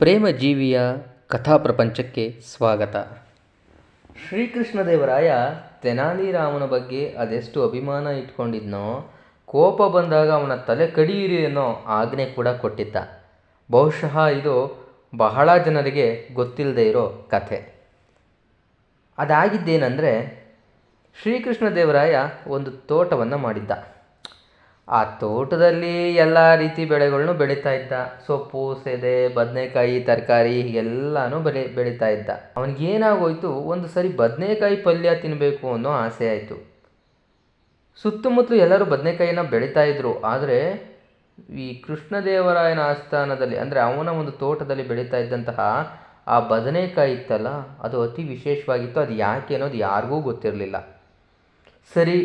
ಪ್ರೇಮಜೀವಿಯ ಕಥಾ ಪ್ರಪಂಚಕ್ಕೆ ಸ್ವಾಗತ. ಶ್ರೀಕೃಷ್ಣದೇವರಾಯ ತೆನಾಲಿರಾಮನ ಬಗ್ಗೆ ಅದೆಷ್ಟು ಅಭಿಮಾನ ಇಟ್ಕೊಂಡಿದ್ನೋ, ಕೋಪ ಬಂದಾಗ ಅವನ ತಲೆ ಕಡಿಯಿರಿ ಅನ್ನೋ ಆಜ್ಞೆ ಕೂಡ ಕೊಟ್ಟಿದ್ದ. ಬಹುಶಃ ಇದು ಬಹಳ ಜನರಿಗೆ ಗೊತ್ತಿಲ್ಲದೆ ಇರೋ ಕಥೆ. ಅದಾಗಿದ್ದೇನೆಂದರೆ, ಶ್ರೀಕೃಷ್ಣದೇವರಾಯ ಒಂದು ತೋಟವನ್ನು ಮಾಡಿದ್ದ. ಆ ತೋಟದಲ್ಲಿ ಎಲ್ಲ ರೀತಿ ಬೆಳೆಗಳನ್ನು ಬೆಳೀತಾ ಇದ್ದ. ಸೊಪ್ಪು, ಸೆದೆ, ಬದನೆಕಾಯಿ, ತರಕಾರಿ ಎಲ್ಲನೂ ಬೆಳೆ, ಬೆಳೀತಾ ಇದ್ದ. ಅವನಿಗೇನಾಗೋಯ್ತು ಒಂದು ಸರಿ ಬದನೆಕಾಯಿ ಪಲ್ಯ ತಿನ್ನಬೇಕು ಅನ್ನೋ ಆಸೆ ಆಯಿತು. ಸುತ್ತಮುತ್ತಲು ಎಲ್ಲರೂ ಬದನೆಕಾಯಿನ ಬೆಳೀತಾ ಇದ್ರು. ಆದರೆ ಈ ಕೃಷ್ಣದೇವರಾಯನ ಆಸ್ಥಾನದಲ್ಲಿ, ಅಂದರೆ ಅವನ ಒಂದು ತೋಟದಲ್ಲಿ ಬೆಳೀತಾ ಇದ್ದಂತಹ ಆ ಬದನೆಕಾಯಿ ಇತ್ತಲ್ಲ, ಅದು ಅತಿ ವಿಶೇಷವಾಗಿತ್ತು. ಅದು ಯಾಕೆ ಅನ್ನೋದು ಯಾರಿಗೂ ಗೊತ್ತಿರಲಿಲ್ಲ. ಸರಿ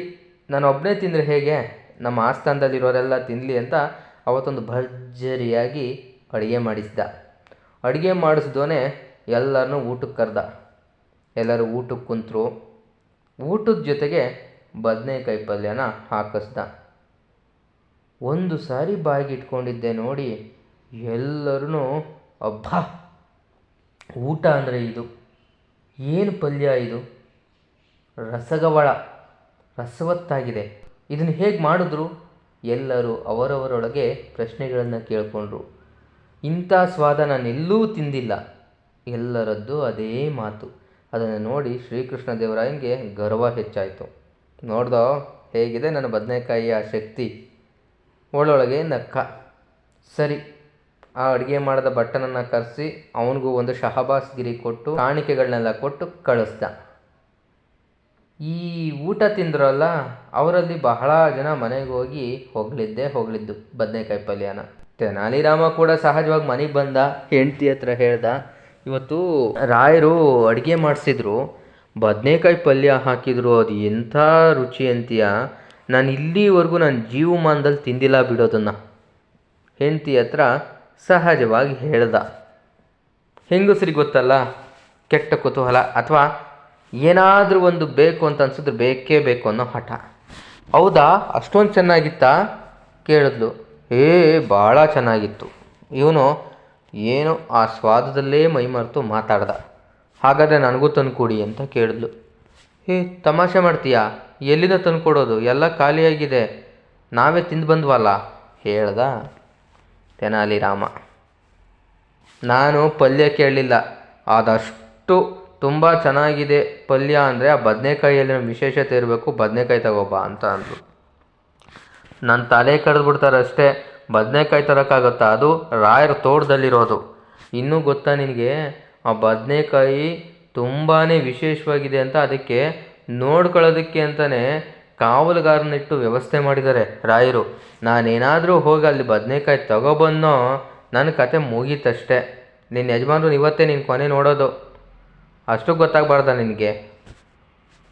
ನಾನು ಒಬ್ಬನೇ ತಿಂದರೆ ಹೇಗೆ? ನಮ್ಮ ಆಸ್ಥಾನದಲ್ಲಿರೋರೆಲ್ಲ ತಿನ್ನಲಿ ಅಂತ ಅವತ್ತೊಂದು ಭರ್ಜರಿಯಾಗಿ ಅಡುಗೆ ಮಾಡಿಸಿದ. ಅಡುಗೆ ಮಾಡಿಸಿದವನೇ ಎಲ್ಲರನ್ನೂ ಊಟಕ್ಕೆ ಕರೆದ. ಎಲ್ಲರೂ ಊಟಕ್ಕೆ ಕುಂತರು. ಊಟದ ಜೊತೆಗೆ ಬದನೆಕಾಯಿ ಪಲ್ಯನ ಹಾಕಿಸ್ದ. ಒಂದು ಸಾರಿ ಬಾಯಿಗೆ ಇಟ್ಕೊಂಡಿದ್ದೆ ನೋಡಿ ಎಲ್ಲರೂ ಅಬ್ಬಾ! ಊಟ ಅಂದರೆ ಇದು. ಏನು ಪಲ್ಯ ಇದು? ರಸಗವಳ. ರಸವತ್ತಾಗಿದೆ. ಇದನ್ನು ಹೇಗೆ ಮಾಡಿದ್ರು? ಎಲ್ಲರೂ ಅವರವರೊಳಗೆ ಪ್ರಶ್ನೆಗಳನ್ನು ಕೇಳಿಕೊಂಡ್ರು. ಇಂಥ ಸ್ವಾದ ನಾನು ತಿಂದಿಲ್ಲ. ಎಲ್ಲರದ್ದು ಅದೇ ಮಾತು. ಅದನ್ನು ನೋಡಿ ಶ್ರೀಕೃಷ್ಣ ದೇವರಾಯನಿಗೆ ಗರ್ವ ಹೆಚ್ಚಾಯಿತು. ನೋಡ್ದೋ, ಹೇಗಿದೆ ನನ್ನ ಬದನೆಕಾಯಿಯ ಶಕ್ತಿ? ಒಳೊಳಗೆ ನಕ್ಕ. ಸರಿ, ಆ ಅಡುಗೆ ಮಾಡಿದ ಬಟ್ಟನನ್ನು ಕರೆಸಿ, ಅವನಿಗೂ ಒಂದು ಶಹಬಾಸ್ಗಿರಿ ಕೊಟ್ಟು ಕಾಣಿಕೆಗಳನ್ನೆಲ್ಲ ಕೊಟ್ಟು ಕಳಿಸ್ದ. ಈ ಊಟ ತಿಂದ್ರಲ್ಲ, ಅವರಲ್ಲಿ ಬಹಳ ಜನ ಮನೆಗೆ ಹೋಗಿ ಹೊಗಳಿದ್ದೇ ಹೊಗಳಿದ್ದು ಬದನೆಕಾಯಿ ಪಲ್ಯನ. ತೆನಾಲಿರಾಮ ಕೂಡ ಸಹಜವಾಗಿ ಮನೆಗೆ ಬಂದ, ಹೆಂಡತಿ ಹತ್ರ ಹೇಳ್ದ. ಇವತ್ತು ರಾಯರು ಅಡುಗೆ ಮಾಡಿಸಿದ್ರು, ಬದನೇಕಾಯಿ ಪಲ್ಯ ಹಾಕಿದ್ರು, ಅದು ಎಂಥ ರುಚಿ ಅಂತೀಯ? ನಾನು ಇಲ್ಲಿವರೆಗೂ ನನ್ನ ಜೀವಮಾನದಲ್ಲಿ ತಿಂದಿಲ್ಲ ಬಿಡೋದನ್ನು. ಹೆಂಡತಿ ಹತ್ರ ಸಹಜವಾಗಿ ಹೇಳ್ದ. ಹೆಂಗಸ್ರಿಗೆ ಗೊತ್ತಲ್ಲ, ಕೆಟ್ಟ ಕುತೂಹಲ. ಅಥವಾ ಏನಾದರೂ ಒಂದು ಬೇಕು ಅಂತ ಅನ್ಸಿದ್ರೆ ಬೇಕೇ ಬೇಕು ಅನ್ನೋ ಹಠ. ಹೌದಾ? ಅಷ್ಟೊಂದು ಚೆನ್ನಾಗಿತ್ತಾ? ಕೇಳಿದ್ಲು. ಏ ಭಾಳ ಚೆನ್ನಾಗಿತ್ತು. ಇವನು ಏನು ಆ ಸ್ವಾದದಲ್ಲೇ ಮೈಮರೆತು ಮಾತಾಡ್ದ. ಹಾಗಾದರೆ ನನಗೂ ತಂದುಕೊಡಿ ಅಂತ ಕೇಳಿದ್ಲು. ಏ, ತಮಾಷೆ ಮಾಡ್ತೀಯಾ? ಎಲ್ಲಿಂದ ತಂದುಕೊಡೋದು? ಎಲ್ಲ ಖಾಲಿಯಾಗಿದೆ. ನಾವೇ ತಿಂದು ಬಂದ್ವಲ್ಲ? ಹೇಳ್ದ ತೆನಾಲಿ ರಾಮ ನಾನು ಪಲ್ಯ ಕೇಳಲಿಲ್ಲ. ಆದಷ್ಟು ತುಂಬ ಚೆನ್ನಾಗಿದೆ ಪಲ್ಯ ಅಂದರೆ ಆ ಬದನೇಕಾಯಿಯಲ್ಲಿನ ವಿಶೇಷತೆ ಇರಬೇಕು, ಬದನೇಕಾಯಿ ತಗೋಬಾ ಅಂತ ಅಂದರು. ನನ್ನ ತಲೆ ಕಡ್ದು ಅಷ್ಟೇ, ಬದನೇಕಾಯಿ ತರೋಕ್ಕಾಗತ್ತಾ? ಅದು ರಾಯರ ತೋಟದಲ್ಲಿರೋದು. ಇನ್ನೂ ಗೊತ್ತಾ ನಿನಗೆ? ಆ ಬದನೇಕಾಯಿ ತುಂಬಾ ವಿಶೇಷವಾಗಿದೆ ಅಂತ ಅದಕ್ಕೆ ನೋಡ್ಕೊಳ್ಳೋದಕ್ಕೆ ಅಂತಲೇ ಕಾವಲುಗಾರನಿಟ್ಟು ವ್ಯವಸ್ಥೆ ಮಾಡಿದ್ದಾರೆ ರಾಯರು. ನಾನೇನಾದರೂ ಹೋಗಿ ಅಲ್ಲಿ ಬದನೇಕಾಯಿ ತಗೊಬಂದೋ ನನ್ನ ಕತೆ ಮುಗೀತಷ್ಟೇ. ನಿನ್ನ ಯಜಮಾನ್ರು ಇವತ್ತೇ ನಿನ್ನ ಕೊನೆ ನೋಡೋದು. ಅಷ್ಟು ಗೊತ್ತಾಗಬಾರ್ದ ನಿನಗೆ?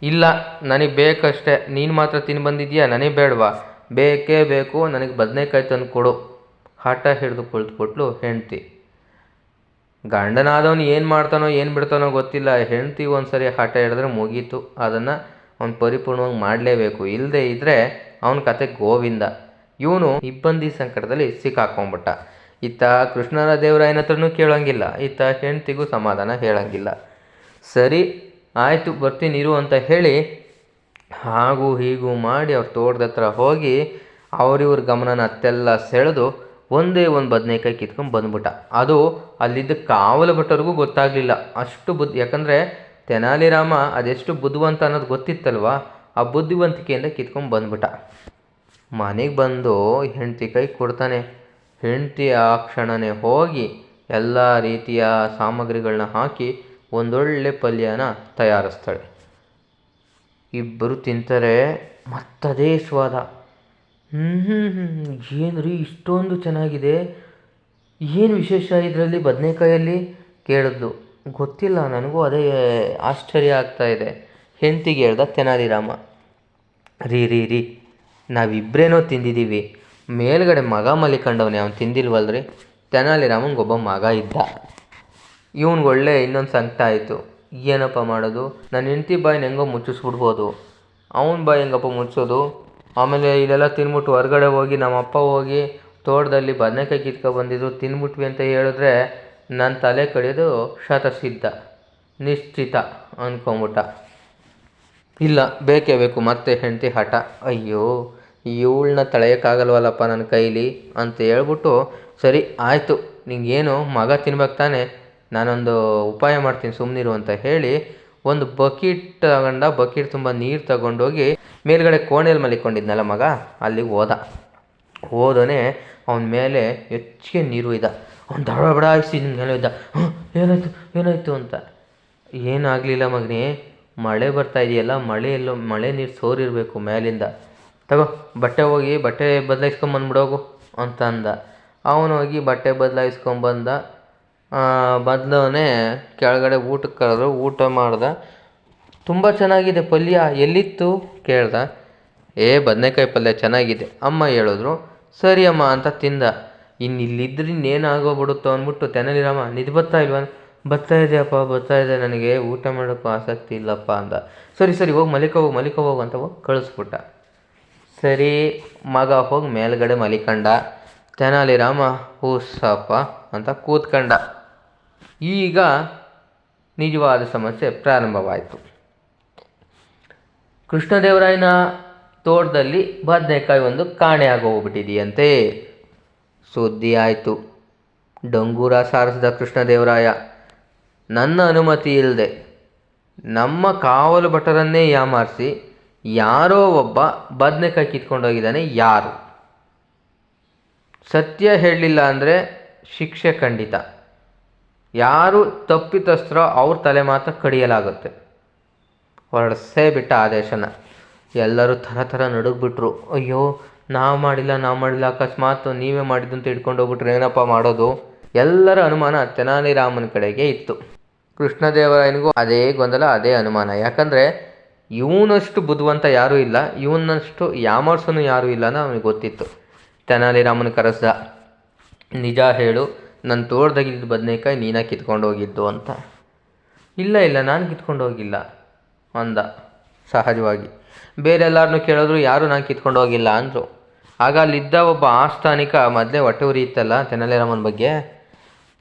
ಇಲ್ಲ, ನನಗೆ ಬೇಕಷ್ಟೇ. ನೀನು ಮಾತ್ರ ತಿಂದು ಬಂದಿದ್ಯಾ? ನನಗೆ ಬೇಡವಾ? ಬೇಕೇ ಬೇಕು, ನನಗೆ ಬದನೆಕಾಯಿ ತಂದು ಕೊಡು. ಹಠ ಹಿಡಿದು ಕುಳಿತುಕೊಟ್ಲು ಹೆಂಡ್ತಿ. ಗಂಡನಾದವನು ಏನು ಮಾಡ್ತಾನೋ, ಏನು ಬಿಡ್ತಾನೋ ಗೊತ್ತಿಲ್ಲ. ಹೆಂಡ್ತಿ ಒಂದು ಸರಿ ಹಠ ಹಿಡಿದ್ರೆ ಮುಗೀತು. ಅದನ್ನು ಅವ್ನು ಪರಿಪೂರ್ಣವಾಗಿ ಮಾಡಲೇಬೇಕು. ಇಲ್ಲದೆ ಇದ್ದರೆ ಅವನ ಕತೆ ಗೋವಿಂದ. ಇವನು ಇಬ್ಬಂದಿ ಸಂಕಟದಲ್ಲಿ ಸಿಕ್ಕಾಕೊಂಡ್ಬಿಟ್ಟ. ಇತ್ತ ಕೃಷ್ಣರ ದೇವರಾಯನ ಹತ್ರನೂ ಕೇಳೋಂಗಿಲ್ಲ. ಇತ್ತ ಹೆಂಡ್ತಿಗೂ ಸಮಾಧಾನ ಹೇಳೋಂಗಿಲ್ಲ. ಸರಿ, ಆಯಿತು, ಬರ್ತೀನಿ ಇರು ಅಂತ ಹೇಳಿ ಹಾಗೂ ಹೀಗೂ ಮಾಡಿ ಅವ್ರ ತೋಟದ ಹತ್ರ ಹೋಗಿ ಅವರಿವ್ರ ಗಮನನ ಅತ್ತೆಲ್ಲ ಸೆಳೆದು ಒಂದೇ ಒಂದು ಬದನೇಕಾಯಿ ಕಿತ್ಕೊಂಡು ಬಂದ್ಬಿಟ್ಟ. ಅದು ಅಲ್ಲಿದ್ದ ಕಾವಲು ಭಟ್ಟರಿಗೂ ಗೊತ್ತಾಗಲಿಲ್ಲ. ಅಷ್ಟು ಬುದ್ಧಿ ಯಾಕಂದರೆ ತೆನಾಲಿರಾಮ ಅದೆಷ್ಟು ಬುದ್ಧಿವಂತ ಅನ್ನೋದು ಗೊತ್ತಿತ್ತಲ್ವ? ಆ ಬುದ್ಧಿವಂತಿಕೆಯಿಂದ ಕಿತ್ಕೊಂಡು ಬಂದ್ಬಿಟ್ಟ. ಮನೆಗೆ ಬಂದು ಹೆಂಡತಿ ಕೈ ಕೊಡ್ತಾನೆ. ಹೆಂಡತಿ ಆ ಕ್ಷಣನೇ ಹೋಗಿ ಎಲ್ಲ ರೀತಿಯ ಸಾಮಗ್ರಿಗಳನ್ನ ಹಾಕಿ ಒಂದೊಳ್ಳೆ ಪಲ್ಯನ ತಯಾರಿಸ್ತಾಳೆ. ಇಬ್ಬರು ತಿಂತಾರೆ, ಮತ್ತದೇ ಸ್ವಾದ. ಏನು ರೀ ಇಷ್ಟೊಂದು ಚೆನ್ನಾಗಿದೆ. ಏನು ವಿಶೇಷ ಇದರಲ್ಲಿ ಬದನೆಕಾಯಲ್ಲಿ? ಕೇಳಿದ್ಲು. ಗೊತ್ತಿಲ್ಲ, ನನಗೂ ಅದೇ ಆಶ್ಚರ್ಯ ಆಗ್ತಾ ಇದೆ. ಹೆಂಡ್ತಿಗೆ ಹೇಳ್ದ ತೆನಾಲಿರಾಮ. ರೀ ರೀ ರೀ ನಾವಿಬ್ಬರೇನೋ ತಿಂದಿದ್ದೀವಿ ಮೇಲ್ಗಡೆ ಮಗ ಮಲಿಕಂಡವನೇ, ಅವನು ತಿಂದಿಲ್ವಲ್ರಿ? ತೆನಾಲಿರಾಮನ್ಗೊಬ್ಬ ಮಗ ಇದ್ದ. ಇವ್ನಿಗೆ ಒಳ್ಳೆ ಇನ್ನೊಂದು ಸಂಕಟ ಆಯಿತು. ಏನಪ್ಪ ಮಾಡೋದು? ನನ್ನ ಹೆಂಡ್ತಿ ಬಾಯಿನ ಹೆಂಗೋ ಮುಚ್ಚಿಸ್ಬಿಡ್ಬೋದು. ಅವ್ನ ಬಾಯಿ ಹೆಂಗಪ್ಪ ಮುಚ್ಚೋದು ಆಮೇಲೆ ಇದೆಲ್ಲ ತಿನ್ಬಿಟ್ಟು ಹೊರಗಡೆ ಹೋಗಿ ನಮ್ಮ ಅಪ್ಪ ಹೋಗಿ ತೋಟದಲ್ಲಿ ಬದನೆಕಾಯಿ ಕಿತ್ಕೊ ಬಂದಿದ್ದು ತಿಂದ್ಬಿಟ್ವಿ ಅಂತ ಹೇಳಿದ್ರೆ ನನ್ನ ತಲೆ ಕಡಿದು ಶತಸಿದ್ಧ. ನಿಶ್ಚಿತ ಅಂದ್ಕೊಂಬಿಟ್ಟ ಇಲ್ಲ, ಬೇಕೇ ಬೇಕು ಮತ್ತೆ ಹೆಂಡತಿ ಹಠ. ಅಯ್ಯೋ, ಇವಳನ್ನ ತಳೆಯೋಕ್ಕಾಗಲ್ವಲ್ಲಪ್ಪ ನನ್ನ ಕೈಲಿ? ಅಂತ ಹೇಳ್ಬಿಟ್ಟು, ಸರಿ, ಆಯಿತು, ನಿಂಗೇನು ಮಗ ತಿನ್ಬೇಕು ತಾನೆ? ನಾನೊಂದು ಉಪಾಯ ಮಾಡ್ತೀನಿ ಸುಮ್ಮನಿರು ಅಂತ ಹೇಳಿ ಒಂದು ಬಕೀಟ್ ತಗೊಂಡ, ಬಕೀಟ್ ತುಂಬ ನೀರು ತಗೊಂಡೋಗಿ ಮೇಲ್ಗಡೆ ಕೋಣೆಯಲ್ಲಿ ಮಲಿಕೊಂಡಿದ್ನಲ್ಲ ಮಗ, ಅಲ್ಲಿಗೆ ಹೋದ. ಹೋದನೆ ಅವನ ಮೇಲೆ ಹೆಚ್ಚಿಗೆ ನೀರು ಇದ್ದ ಅವ್ನು ದಡ ಬಡ ಹಾಯಿಸಿ ಮೇಲೆ ಇದ್ದ. ಏನಾಯಿತು ಏನಾಯ್ತು ಏನಾಯ್ತು ಅಂತ. ಏನಾಗಲಿಲ್ಲ ಮಗನೇ, ಮಳೆ ಬರ್ತಾ ಇದೆಯಲ್ಲ, ಮಳೆ ಎಲ್ಲೋ, ಮಳೆ ನೀರು ಸೋರಿರಬೇಕು ಮೇಲಿಂದ. ತಗೋ, ಬಟ್ಟೆ ಹೋಗಿ, ಬಟ್ಟೆ ಬದಲಾಯಿಸ್ಕೊಂಬಂದ್ಬಿಡೋಗು ಅಂತ ಅಂದ. ಅವನು ಹೋಗಿ ಬಟ್ಟೆ ಬದಲಾಯಿಸ್ಕೊಂಬಂದ ಬದಲವನೇ ಕೆಳಗಡೆ ಊಟಕ್ಕೆ ಕರೆದ್ರು ಊಟ ಮಾಡ್ದ. ತುಂಬ ಚೆನ್ನಾಗಿದೆ ಪಲ್ಯ. ಎಲ್ಲಿತ್ತು? ಕೇಳ್ದ. ಏ, ಬದನೆಕಾಯಿ ಪಲ್ಯ ಚೆನ್ನಾಗಿದೆ. ಅಮ್ಮ ಹೇಳಿದ್ರು, ಸರಿ ಅಮ್ಮ ಅಂತ ತಿಂದ. ಇನ್ನು ಇಲ್ಲಿದ್ರೆ ಇನ್ನೇನಾಗೋಗ್ಬಿಡುತ್ತೋ ಅಂದ್ಬಿಟ್ಟು ತೆನಲಿರಮ್ಮ ನಿದ್ದು ಬರ್ತಾ ಇಲ್ವಾ? ಬರ್ತಾ ಇದೆಯಪ್ಪ ಬರ್ತಾ ಇದೆ. ನನಗೆ ಊಟ ಮಾಡೋಕ್ಕೂ ಆಸಕ್ತಿ ಇಲ್ಲಪ್ಪ ಅಂದ. ಸರಿ ಸರಿ, ಹೋಗಿ, ಮಲಿಕ ಹೋಗಿ, ಮಲಿಕ ಹೋಗು ಅಂತ ಹೋಗಿ ಕಳಿಸ್ಬಿಟ್ಟ. ಸರಿ, ಮಗ ಹೋಗಿ ಮೇಲ್ಗಡೆ ಮಲಿಕಂಡ. ತೆನಾಲಿರಾಮ ಹೂಸಪ್ಪ ಅಂತ ಕೂತ್ಕಂಡ. ಈಗ ನಿಜವಾದ ಸಮಸ್ಯೆ ಪ್ರಾರಂಭವಾಯಿತು. ಕೃಷ್ಣದೇವರಾಯನ ತೋಟದಲ್ಲಿ ಬದನೆಕಾಯಿ ಒಂದು ಕಾಣೆ ಹೋಗ್ಬಿಟ್ಟಿದೆಯಂತೆ. ಸುದ್ದಿ ಆಯಿತು. ಡಂಗೂರ ಸಾರಿಸಿದ ಕೃಷ್ಣದೇವರಾಯ, ನನ್ನ ಅನುಮತಿ ಇಲ್ಲದೆ ನಮ್ಮ ಕಾವಲು ಭಟರನ್ನೇ ಯಾಮಾರಿಸಿ ಯಾರೋ ಒಬ್ಬ ಬದನೆಕಾಯಿ ಕಿತ್ಕೊಂಡೋಗಿದ್ದಾನೆ ಯಾರು? ಸತ್ಯ ಹೇಳಲಿಲ್ಲ ಅಂದರೆ ಶಿಕ್ಷೆ ಖಂಡಿತ. ಯಾರು ತಪ್ಪಿತಸ್ಥರೋ ಅವ್ರ ತಲೆ ಮಾತ್ರ ಕಡಿಯಲಾಗುತ್ತೆ. ಹೊರಡಿಸೇ ಬಿಟ್ಟ ಆದೇಶನ. ಎಲ್ಲರೂ ಥರ ಥರ ನಡುಗ್ಬಿಟ್ರು. ಅಯ್ಯೋ, ನಾವು ಮಾಡಿಲ್ಲ ನಾವು ಮಾಡಿಲ್ಲ, ಅಕಸ್ಮಾತ್ ನೀವೇ ಮಾಡಿದ್ದು ಅಂತ ಹೋಗ್ಬಿಟ್ರೆ ಏನಪ್ಪ ಮಾಡೋದು? ಎಲ್ಲರ ಅನುಮಾನ ತೆನಾಲಿರಾಮನ ಕಡೆಗೆ ಇತ್ತು. ಕೃಷ್ಣದೇವರಾಯನಿಗೂ ಅದೇ ಗೊಂದಲ, ಅದೇ ಅನುಮಾನ. ಯಾಕಂದರೆ ಇವನಷ್ಟು ಬುದ್ಧಿವಂತ ಯಾರೂ ಇಲ್ಲ, ಇವನಷ್ಟು ಯಾಮರ್ಸನು ಯಾರೂ ಇಲ್ಲ ಅಂತ ಅವನಿಗೆ ಗೊತ್ತಿತ್ತು. ತೆನಾಲಿರಾಮನ ಕರೆಸ್ದ, ನಿಜ ಹೇಳು ನನ್ನ ತೋಟದಾಗಿದ್ದ ಬದನೇಕಾಯಿ ನೀನ ಕಿತ್ಕೊಂಡು ಹೋಗಿದ್ದು ಅಂತ. ಇಲ್ಲ ಇಲ್ಲ, ನಾನು ಕಿತ್ಕೊಂಡು ಹೋಗಿಲ್ಲ ಅಂದ ಸಹಜವಾಗಿ. ಬೇರೆ ಎಲ್ಲರನ್ನೂ ಕೇಳಿದ್ರು ಯಾರೂ ನಾನು ಕಿತ್ಕೊಂಡು ಹೋಗಿಲ್ಲ ಅಂದರು. ಆಗ ಅಲ್ಲಿದ್ದ ಒಬ್ಬ ಆಸ್ಥಾನಿಕ ಮೊದಲೇ ಹೊಟ್ಟೆ ಉರಿ ಇತ್ತಲ್ಲ ತೆನಾಲಿರಾಮನ್ ಬಗ್ಗೆ.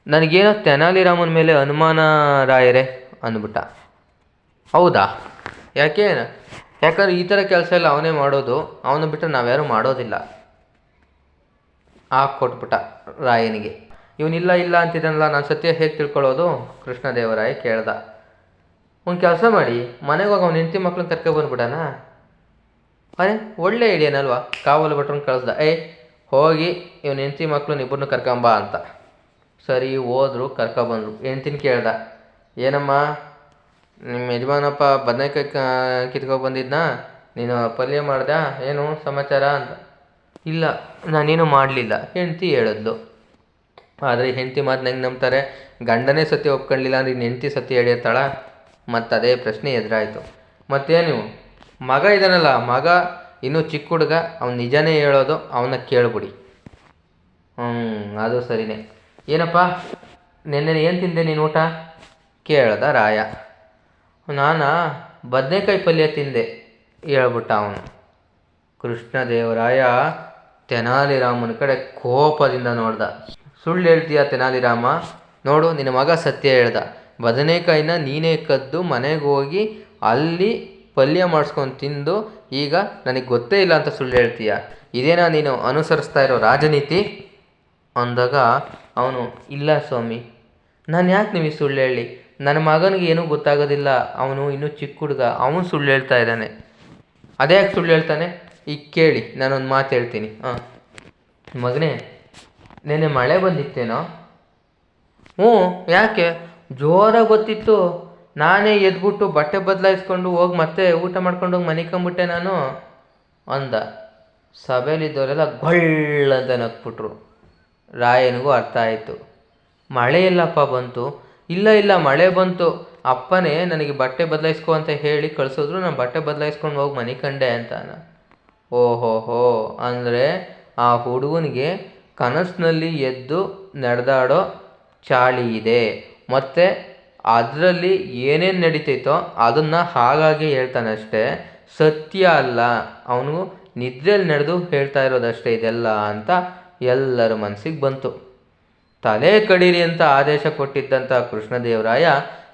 ನನಗೇನೋ ತೆನಾಲಿರಾಮನ ಮೇಲೆ ಅನುಮಾನ ರಾಯರೇ ಅಂದ್ಬಿಟ್ಟ. ಹೌದಾ? ಯಾಕೆ? ಯಾಕಂದ್ರೆ ಈ ಥರ ಕೆಲಸ ಎಲ್ಲ ಅವನೇ ಮಾಡೋದು. ಅವನು ಬಿಟ್ಟರೆ ನಾವ್ಯಾರೂ ಮಾಡೋದಿಲ್ಲ ಆ ಕೊಟ್ಬಿಟ್ಟ ರಾಯನಿಗೆ. ಇವನಿಲ್ಲ ಇಲ್ಲ ಅಂತಿದ್ದಾನಲ್ಲ, ನಾನು ಸತ್ಯ ಹೇಗೆ ತಿಳ್ಕೊಳ್ಳೋದು? ಕೃಷ್ಣದೇವರಾಯ ಕೇಳ್ದ. ಒಂದು ಕೆಲಸ ಮಾಡಿ, ಮನೆಗೆ ಹೋಗಿ ಅವ್ನು ಹೆಂಡತಿ ಮಕ್ಳನ್ನ ಕರ್ಕೊಬಂದ್ಬಿಡಣ ಅರೆ, ಒಳ್ಳೆ ಐಡಿಯಾನಲ್ವಾ ಕಾವಲು ಭಟ್ರನ್ನ ಕಳಿಸ್ದ. ಏಯ್ ಹೋಗಿ ಇವನ ಹೆಂಡತಿ ಮಕ್ಳನ್ನ ಇಬ್ಬರನ್ನ ಕರ್ಕೊಂಬ ಅಂತ. ಸರಿ, ಹೋದ್ರು ಕರ್ಕೊಬಂದ್ರು ಹೆಂಡ್ತಿನ ಕೇಳ್ದ. ಏನಮ್ಮ ನಿಮ್ಮ ಯಜಮಾನಪ್ಪ ಬದನೆಕಾಯಿ ಕಿತ್ಕೊಂಡು ಬಂದಿದ್ನಾ? ನೀನು ಪಲ್ಯ ಮಾಡ್ದ ಏನು ಸಮಾಚಾರ? ಅಂತ. ಇಲ್ಲ, ನಾನೇನು ಮಾಡಲಿಲ್ಲ, ಹೆಂಡ್ತಿ ಹೇಳಿದ್ಲು. ಆದರೆ ಹೆಂಡತಿ ಮಾತನ್ನ ಹೆಂಗೆ ನಂಬ್ತಾರೆ? ಗಂಡನೇ ಸತ್ಯ ಒಪ್ಕೊಳ್ಳಿಲ್ಲ ಅಂದ್ರೆ ಇನ್ನು ಹೆಂಡತಿ ಸತ್ಯ ಹೇಳಿರ್ತಾಳ ಮತ್ತು ಅದೇ ಪ್ರಶ್ನೆ ಎದುರಾಯಿತು. ಮತ್ತೇನು ಮಗ ಇದ್ದಾನಲ್ಲ ಮಗ ಇನ್ನೂ ಚಿಕ್ಕ ಹುಡುಗ, ಅವ್ನು ನಿಜನೇ ಹೇಳೋದು ಅವನ್ನ ಕೇಳ್ಬಿಡಿ. ಹ್ಞೂ ಅದು ಸರಿನೇ. ಏನಪ್ಪ, ನಿನ್ನೆ ಏನು ತಿಂದೆ ನೀನು ಊಟ? ಕೇಳ್ದ ರಾಯ. ನಾನು ಬದನೆಕಾಯಿ ಪಲ್ಯ ತಿಂದೆ, ಹೇಳ್ಬಿಟ್ಟ ಅವನು. ಕೃಷ್ಣದೇವರಾಯ ತೆನಾಲಿರಾಮನ ಕಡೆ ಕೋಪದಿಂದ ನೋಡ್ದ. ಸುಳ್ಳು ಹೇಳ್ತೀಯ ತೆನಾಲಿರಾಮ? ನೋಡು, ನಿನ್ನ ಮಗ ಸತ್ಯ ಹೇಳ್ದ. ಬದನೆಕಾಯಿನ ನೀನೇ ಕದ್ದು ಮನೆಗೆ ಹೋಗಿ ಅಲ್ಲಿ ಪಲ್ಯ ಮಾಡಿಸ್ಕೊಂಡು ತಿಂದು, ಈಗ ನನಗೆ ಗೊತ್ತೇ ಇಲ್ಲ ಅಂತ ಸುಳ್ಳು ಹೇಳ್ತೀಯ. ಇದೇನಾ ನೀನು ಅನುಸರಿಸ್ತಾ ಇರೋ ರಾಜನೀತಿ? ಅಂದಾಗ ಅವನು, ಇಲ್ಲ ಸ್ವಾಮಿ. ನಾನು ಯಾಕೆ ನಿಮಗೆ ಸುಳ್ಳು ಹೇಳಿ? ನನ್ನ ಮಗನಿಗೆ ಏನೂ ಗೊತ್ತಾಗೋದಿಲ್ಲ. ಅವನು ಇನ್ನೂ ಚಿಕ್ಕ ಹುಡುಗ. ಅವನು ಸುಳ್ಳು ಹೇಳ್ತಾ ಇದ್ದಾನೆ. ಅದೇ ಯಾಕೆ ಸುಳ್ಳು ಹೇಳ್ತಾನೆ? ಈಗ ಕೇಳಿ, ನಾನೊಂದು ಮಾತು ಹೇಳ್ತೀನಿ. ಹಾಂ. ಮಗನೇ ನೆನ್ನೆ ಮಳೆ ಬಂದಿತ್ತೇನೋ? ಹ್ಞೂ, ಯಾಕೆ? ಜೋರಾಗಿ ಗೊತ್ತಿತ್ತು. ನಾನೇ ಎದ್ಬಿಟ್ಟು ಬಟ್ಟೆ ಬದಲಾಯಿಸ್ಕೊಂಡು ಹೋಗಿ ಮತ್ತೆ ಊಟ ಮಾಡ್ಕೊಂಡು ಹೋಗಿ ಮನಿಕೊಂಬಿಟ್ಟೆ ನಾನು ಅಂದ. ಸಭೆಯಲ್ಲಿದ್ದವರೆಲ್ಲ ಗೊಳ್ಳ ಅಂತ ನಕ್ಬಿಟ್ರು ರಾಯನಿಗೂ ಅರ್ಥ ಆಯಿತು. ಮಳೆ ಇಲ್ಲಪ್ಪ ಬಂತು? ಇಲ್ಲ ಇಲ್ಲ, ಮಳೆ ಬಂತು. ಅಪ್ಪನೇ ನನಗೆ ಬಟ್ಟೆ ಬದಲಾಯಿಸ್ಕೊ ಅಂತ ಹೇಳಿ ಕಳಿಸಿದ್ರು. ನಾನು ಬಟ್ಟೆ ಬದಲಾಯಿಸ್ಕೊಂಡು ಹೋಗಿ ಮನೆ ಕಂಡೆ ಅಂತಾನ ಓಹೋಹೋ, ಅಂದರೆ ಆ ಹುಡುಗನಿಗೆ ಕನಸಿನಲ್ಲಿ ಎದ್ದು ನಡೆದಾಡೋ ಚಾಳಿ ಇದೆ. ಮತ್ತು ಅದರಲ್ಲಿ ಏನೇನು ನಡೀತೈತೋ ಅದನ್ನು ಹಾಗಾಗಿ ಹೇಳ್ತಾನಷ್ಟೇ. ಸತ್ಯ ಅಲ್ಲ. ಅವನು ನಿದ್ರೆಯಲ್ಲಿ ನಡೆದು ಹೇಳ್ತಾ ಇರೋದಷ್ಟೇ ಇದೆಲ್ಲ ಅಂತ ಎಲ್ಲರ ಮನಸ್ಸಿಗೆ ಬಂತು. ತಲೆ ಕಡೀರಿ ಅಂತ ಆದೇಶ ಕೊಟ್ಟಿದ್ದಂಥ ಕೃಷ್ಣದೇವರಾಯ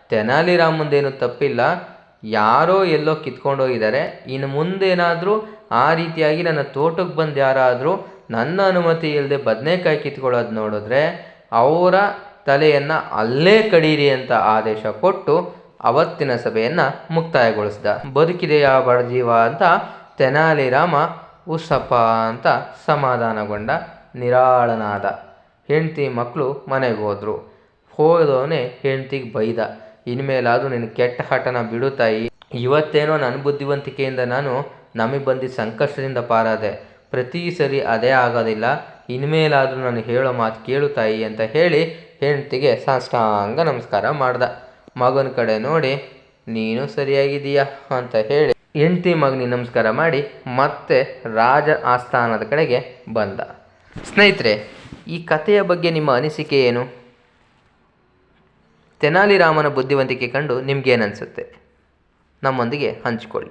ತೆನಾಲಿರಾಮಂದೇನು ತಪ್ಪಿಲ್ಲ. ಯಾರೋ ಎಲ್ಲೋ ಕಿತ್ಕೊಂಡೋಗಿದ್ದಾರೆ. ಇನ್ನು ಮುಂದೇನಾದರೂ ಆ ರೀತಿಯಾಗಿ ನನ್ನ ತೋಟಕ್ಕೆ ಬಂದು ಯಾರಾದರೂ ನನ್ನ ಅನುಮತಿ ಇಲ್ಲದೆ ಬದನೆಕಾಯಿ ಕಿತ್ಕೊಳ್ಳೋದು ನೋಡಿದ್ರೆ ಅವರ ತಲೆಯನ್ನು ಅಲ್ಲೇ ಕಡೀರಿ ಅಂತ ಆದೇಶ ಕೊಟ್ಟು ಅವತ್ತಿನ ಸಭೆಯನ್ನು ಮುಕ್ತಾಯಗೊಳಿಸಿದ. ಬದುಕಿದೆಯಾ ಬಡಜೀವ ಅಂತ ತೆನಾಲಿರಾಮ ಉಸಪ್ಪ ಅಂತ ಸಮಾಧಾನಗೊಂಡ ನಿರಾಳನಾದ ಹೆಂಡತಿ ಮಕ್ಕಳು ಮನೆಗೆ ಹೋದರು. ಹೋದವನೇ ಹೆಂಡ್ತಿಗೆ ಬೈದ. ಇನ್ಮೇಲಾದರೂ ನಿನ್ನ ಕೆಟ್ಟ ಹಠನ ಬಿಡುತ್ತಾಯಿ ತಾಯಿ. ಇವತ್ತೇನೋ ನನ್ನ ಬುದ್ಧಿವಂತಿಕೆಯಿಂದ ನಾನು ನಮಗೆ ಬಂದಿದ್ದ ಸಂಕಷ್ಟದಿಂದ ಪಾರಾದೆ. ಪ್ರತಿ ಸರಿ ಅದೇ ಆಗೋದಿಲ್ಲ. ಇನ್ಮೇಲಾದರೂ ನಾನು ಹೇಳೋ ಮಾತು ಕೇಳು ತಾಯಿ ಅಂತ ಹೇಳಿ ಹೆಂಡ್ತಿಗೆ ಸಾಷ್ಟಾಂಗ ನಮಸ್ಕಾರ ಮಾಡ್ದ. ಮಗನ ಕಡೆ ನೋಡಿ, ನೀನು ಸರಿಯಾಗಿದೀಯಾ ಅಂತ ಹೇಳಿ ಹೆಂಡ್ತಿ ಮಗನಿಗೆ ನಮಸ್ಕಾರ ಮಾಡಿ ಮತ್ತೆ ರಾಜ ಆಸ್ಥಾನದ ಕಡೆಗೆ ಬಂದ. ಸ್ನೇಹಿತರೆ, ಈ ಕಥೆಯ ಬಗ್ಗೆ ನಿಮ್ಮ ಅನಿಸಿಕೆ ಏನು? ತೆನಾಲಿರಾಮನ ಬುದ್ಧಿವಂತಿಕೆ ಕಂಡು ನಿಮ್ಗೇನನ್ಸುತ್ತೆ? ನಮ್ಮೊಂದಿಗೆ ಹಂಚಿಕೊಳ್ಳಿ.